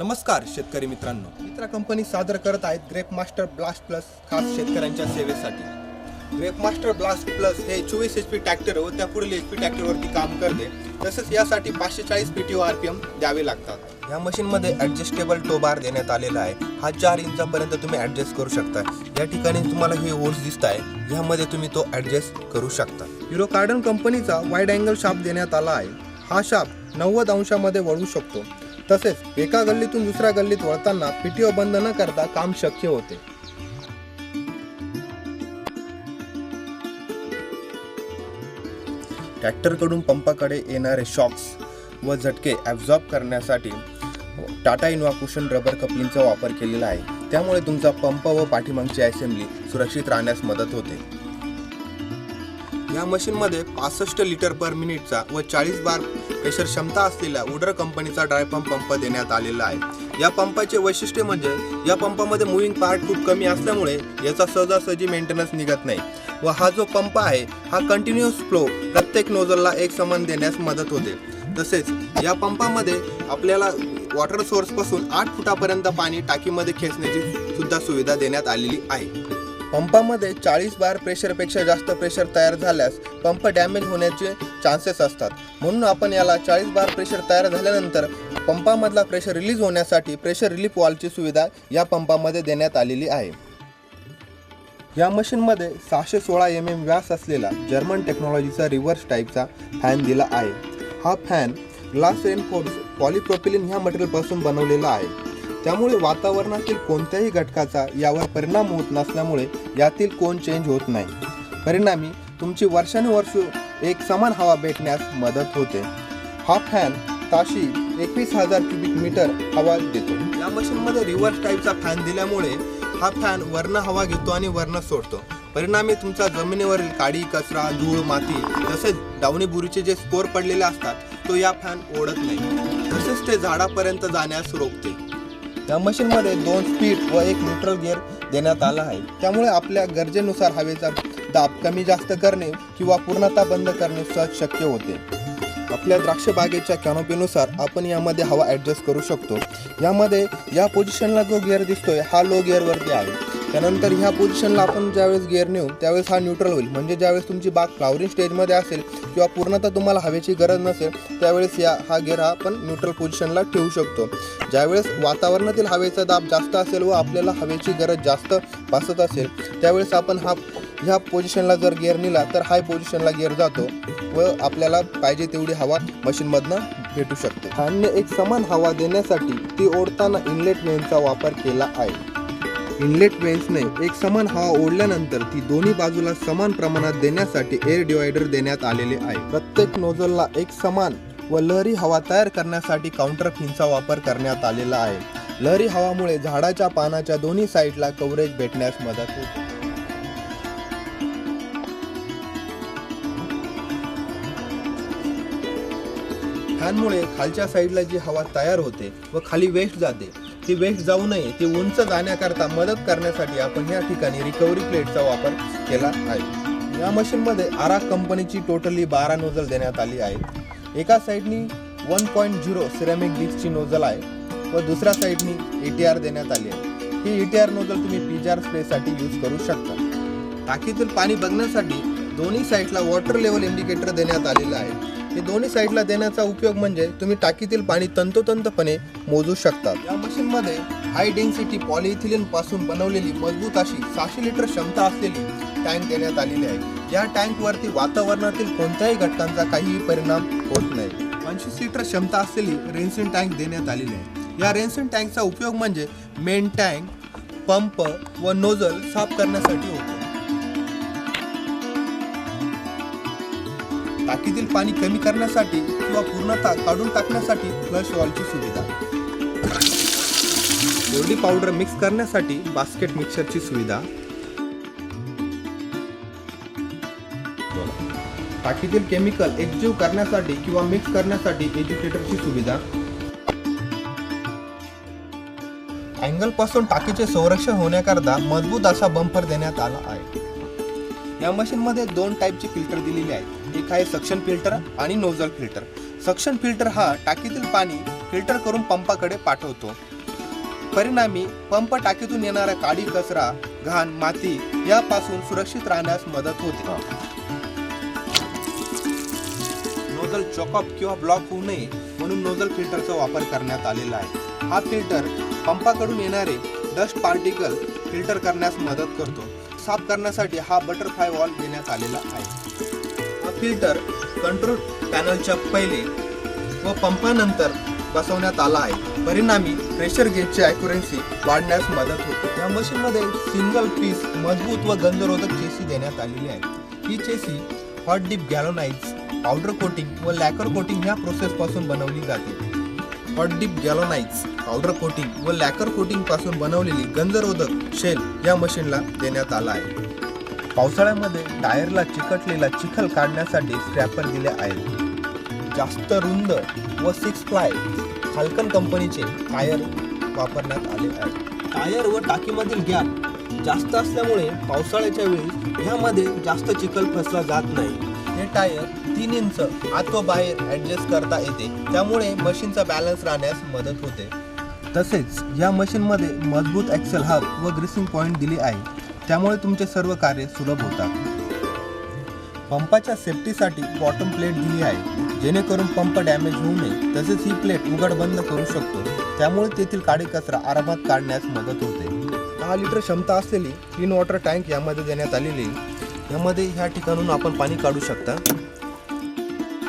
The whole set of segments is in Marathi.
नमस्कार शेतकरी मित्रांनो. मित्रा कंपनी सादर करत आहेत ग्रेप मास्टर ब्लास्ट प्लस खास शेतकऱ्यांच्या सेवेसाठी. ग्रेप मास्टर ब्लास्ट प्लस हे चोवीस एच पी ट्रॅक्टर व त्या पुढील एच पी ट्रॅक्टरवरती काम करते. तसंच यासाठी पाचशे चाळीस P T O R P M द्यावे लागतात. या मशीनमध्ये ॲडजस्टेबल टो बार देण्यात आलेला आहे. हा चार इंचापर्यंत तुम्ही ॲडजस्ट करू शकता. या ठिकाणी तुम्हाला हे होल्स दिसत आहे. यामध्ये तुम्ही तो ॲडजस्ट करू शकता. हिरो कार्डन कंपनीचा वाईड अँगल शाप देण्यात आला आहे. हा शाप नव्वद अंशामध्ये वळू शकतो. तसेच एका गल्लीतून दुसऱ्या गल्लीत वळताना पीटीओ बंद न करता काम शक्य होते. ट्रॅक्टरकडून पंपाकडे येणारे शॉक्स व झटके ॲब्झॉर्ब करण्यासाठी टाटा इनोवा कुशन रबर कपलिंगचा वापर केलेला आहे. त्यामुळे तुमचा पंप व पाठीमागची असेंब्ली सुरक्षित राहण्यास मदत होते. या मशीनमध्ये पासष्ट लिटर पर मिनिटचा व चाळीस बार प्रेशर क्षमता असलेला उडर कंपनीचा ड्राय पंप पंप देण्यात आलेला आहे. या पंपाचे वैशिष्ट्य म्हणजे या पंपामध्ये मुव्हिंग पार्ट खूप कमी असल्यामुळे याचा सहजासहजी मेंटेनन्स निघत नाही व हा जो पंप आहे हा कंटिन्युअस फ्लो प्रत्येक नोझलला एक समान देण्यास मदत होते. तसेच या पंपामध्ये आपल्याला वॉटर सोर्सपासून आठ फुटापर्यंत पाणी टाकीमध्ये खेचण्याची सुद्धा सुविधा देण्यात आलेली आहे. पंपामध्ये चाळीस बार प्रेशरपेक्षा जास्त प्रेशर तयार झाल्यास पंप डॅमेज होण्याचे चान्सेस असतात. म्हणून आपण याला चाळीस बार प्रेशर तयार झाल्यानंतर पंपामधला प्रेशर रिलीज होण्यासाठी प्रेशर रिलीफ वॉलची सुविधा या पंपामध्ये देण्यात आलेली आहे. या मशीनमध्ये सहाशे सोळा एम एम व्यास असलेला जर्मन टेक्नॉलॉजीचा रिव्हर्स टाईपचा फॅन दिला आहे. हा फॅन ग्लास रेनफोर्स पॉलिप्रोपिलिन ह्या मटेरियलपासून बनवलेला आहे. त्यामुळे वातावरणातील कोणत्याही घटकाचा यावर परिणाम होत नसल्यामुळे यातील कोण चेंज होत नाही. परिणामी तुमची वर्षानुवर्ष एक समान हवा भेटण्यास मदत होते. हा फॅन ताशी एकवीस हजार क्युबिक मीटर हवा देतो. या मशीनमध्ये रिव्हर्स टाईपचा फॅन दिल्यामुळे हा फॅन वर्ण हवा घेतो आणि वर्ण सोडतो. परिणामी तुमचा जमिनीवरील काडी कचरा धूळ माती तसेच डावणी बुरीचे जे स्कोर पडलेले असतात तो या फॅन ओढत नाही. तसेच ते झाडापर्यंत जाण्यास रोखते. या मशीनमध्ये दोन स्पीड व एक न्यूट्रल गिअर देण्यात आला आहे. त्यामुळे आपल्या गरजेनुसार हवेचा दाब कमी जास्त करणे किंवा पूर्णतः बंद करणे सहज शक्य होते. आपल्या द्राक्ष बागेच्या कॅनोपीनुसार आपण यामध्ये हवा ॲडजस्ट करू शकतो. यामध्ये या पोझिशनला जो गिअर दिसतोय हा लो गिअरवरती आहे. त्यानंतर ह्या पोझिशनला आपण ज्यावेळेस गिअर नेऊ त्यावेळेस हा न्यूट्रल होईल. म्हणजे ज्यावेळेस तुमची बाग फ्लावरिंग स्टेजमध्ये असेल किंवा पूर्णतः तुम्हाला हवेची गरज नसेल त्यावेळेस या हा गिअर हा आपण न्यूट्रल पोझिशनला ठेवू शकतो. ज्यावेळेस वातावरणातील हवेचा दाब जास्त असेल व आपल्याला हवेची गरज जास्त भासत असेल त्यावेळेस आपण हा ह्या पोझिशनला जर गिअर नेला तर हाय पोझिशनला गिअर जातो व आपल्याला पाहिजे तेवढी हवा मशीनमधनं भेटू शकते. फॅनने एक समान हवा देण्यासाठी ती ओढताना इनलेट वेन्सचा वापर केला आहे. इनलेट वेन्सने एक समान हवा ओढल्यानंतर ती दोन्ही बाजूला समान प्रमाणात देण्यासाठी एअर डिवायडर देण्यात आलेले आहे. प्रत्येक नोझलला एक समान व लहरी हवा तयार करण्यासाठी काउंटर फिनचा वापर करण्यात आलेला आहे. लहरी हवामुळे झाडाच्या पानाच्या दोन्ही साईडला कव्हरेज भेटण्यास मदत होते. फॅनमुळे खालच्या साईडला जी हवा तयार होते व खाली वेस्ट जाते ती वेस्ट जाऊ नये ती उंच जाण्याकरता मदत करण्यासाठी आपण या ठिकाणी रिकव्हरी प्लेटचा वापर केला आहे. या मशीनमध्ये आरा कंपनीची टोटली बारा नोजल देण्यात आली आहे. एका साईडनी वन पॉईंट झिरो सिरॅमिक डिस्कची नोजल आहे व दुसऱ्या साईडनी ए टी आर देण्यात आली आहे. ही ए टी आर नोजल तुम्ही पीजार स्प्रेसाठी यूज करू शकता. टाकीतील पाणी बघण्यासाठी दोन्ही साईडला वॉटर लेवल इंडिकेटर देण्यात आलेलं आहे. हे दोन्ही साईडला देण्याचा उपयोग म्हणजे तुम्ही टाकीतील पाणी तंतोतंतपणे मोजू शकता. या मशीनमध्ये हाय डेन्सिटी पॉलिथिलिनपासून बनवलेली मजबूत अशी सहाशे लिटर क्षमता असलेली टँक देण्यात आलेली आहे. या टँकवरती वातावरणातील कोणत्याही घटकांचा काहीही परिणाम होत नाही. पंचवीस लिटर क्षमता असलेली रेन्सिन टँक देण्यात आलेली आहे. या रेन्सिन टँकचा उपयोग म्हणजे मेन टँक पंप व नोझल साफ करण्यासाठी होतो. टाकीतील पाणी कमी करण्यासाठी किंवा पूर्णतः काढून टाकण्यासाठी फ्लश वॉलची सुविधा. कोरडी पावडर मिक्स करण्यासाठी बास्केट मिक्सरची सुविधा. टाकीतील केमिकल एकजीव करण्यासाठी किंवा मिक्स करण्यासाठी एज्युकेटरची सुविधा. अँगलपासून टाकीचे संरक्षण होण्याकरता मजबूत असा बंपर देण्यात आला आहे. या मशीनमध्ये दोन टाईपचे फिल्टर दिलेले आहेत. एक आहे सक्शन फिल्टर आणि नोझल फिल्टर सक्शन फिल्टर हा टाकीतील पाणी फिल्टर करून पंपाकडे पाठवतो. परिणामी पंप टाकीतून येणारा काडी कचरा घाण माती यापासून सुरक्षित राहण्यास मदत होते. नोझल चॉकअप किंवा ब्लॉक होऊ नये म्हणून नोझल फिल्टरचा वापर करण्यात आलेला आहे. हा फिल्टर पंपाकडून येणारे डस्ट पार्टिकल फिल्टर करण्यास मदत करतो. साफ करण्यासाठी हा बटरफ्लाय वॉल देण्यात आलेला आहे. फिल्टर कंट्रोल पॅनलच्या पहिले व पंपानंतर बसवण्यात आला आहे. परिणामी प्रेशर गेजची अॅक्युरेन्सी वाढण्यास मदत होते. या मशीनमध्ये सिंगल पीस मजबूत व गंधरोधक चेसी देण्यात आलेली आहे. ही chassis hot dip galvanise powder coating व लॅकर कोटिंग ह्या प्रोसेसपासून बनवली जाते. Hot dip galvanise powder coating व लॅकर कोटिंगपासून बनवलेली गंधरोधक शेल या मशीनला देण्यात आला आहे. पावसाळ्यामध्ये टायरला चिकटलेला चिखल काढण्यासाठी स्क्रॅपर दिले आहेत. जास्त रुंद व सिक्स फ्लाय फाल्कन कंपनीचे टायर वापरण्यात आले आहेत. टायर व टाकीमधील गॅप जास्त असल्यामुळे पावसाळ्याच्या वेळी ह्यामध्ये जास्त चिखल फसला जात नाही. हे टायर तीन इंच आत व बाहेर ॲडजस्ट करता येते. त्यामुळे मशीनचा बॅलन्स राहण्यास मदत होते. तसेच या मशीनमध्ये मजबूत ॲक्सेल हब व ग्रीसिंग पॉईंट दिली आहे. त्यामुळे तुमचे सर्व कार्य सुलभ होतात. पंपाच्या सेफ्टीसाठी बॉटम प्लेट दिली आहे. जेणेकरून पंप डॅमेज होऊ नये. तसेच ही प्लेट उघड बंद करू शकतो. त्यामुळे तेथील काळी कचरा आरामात काढण्यास मदत होते. दहा लिटर क्षमता असलेली क्लीन वॉटर टँक यामध्ये देण्यात आलेली यामध्ये ह्या ठिकाणून आपण पाणी काढू शकता.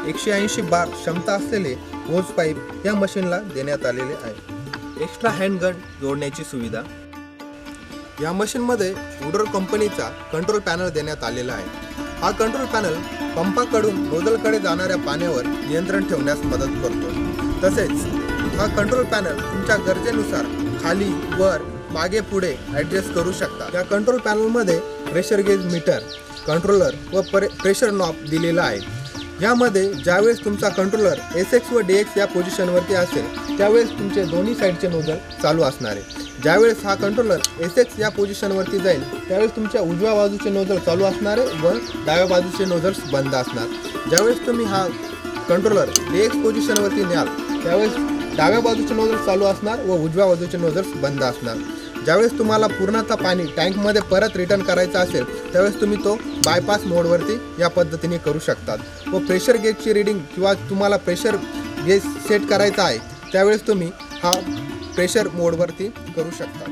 एकशे ऐंशी बार क्षमता असलेले होज पाईप या मशीनला देण्यात आलेले आहे. एक्स्ट्रा हँडगन जोडण्याची सुविधा. या मशीनमध्ये उडर कंपनीचा कंट्रोल पॅनल देण्यात आलेला आहे. हा कंट्रोल पॅनल पंपाकडून नोझलकडे जाणाऱ्या पाण्यावर नियंत्रण ठेवण्यास मदत करतो. तसेच हा कंट्रोल पॅनल तुमच्या गरजेनुसार खाली वर मागे पुढे ॲडजस्ट करू शकता. या कंट्रोल पॅनलमध्ये प्रेशर गेज मीटर कंट्रोलर व परे प्रेशर नॉब दिलेला आहे. यामध्ये ज्यावेळेस तुमचा कंट्रोलर एस एक्स व डी एक्स या पोझिशनवरती असेल त्यावेळेस तुमचे दोन्ही साईडचे नोझल चालू असणार आहे. ज्यावेळेस हा कंट्रोलर एस एक्स या पोझिशनवरती जाईल त्यावेळेस तुमच्या उजव्या बाजूचे नोझल चालू असणार आहे व डाव्या बाजूचे नोझल्स बंद असणार. ज्यावेळेस तुम्ही हा कंट्रोलर डी एक्स पोझिशनवरती न्याल त्यावेळेस डाव्या बाजूचे नोझल्स चालू असणार व उजव्या बाजूचे नोझल्स बंद असणार. ज्यावेळेस तुम्हाला पूर्णतः पाणी टँकमध्ये परत रिटर्न करायचं असेल त्यावेळेस तुम्ही तो बायपास मोडवरती या पद्धतीने करू शकतात. व प्रेशर गेजची रिडिंग किंवा तुम्हाला प्रेशर गेज सेट करायचा आहे त्यावेळेस तुम्ही हा प्रेशर मोडवरती करू शकता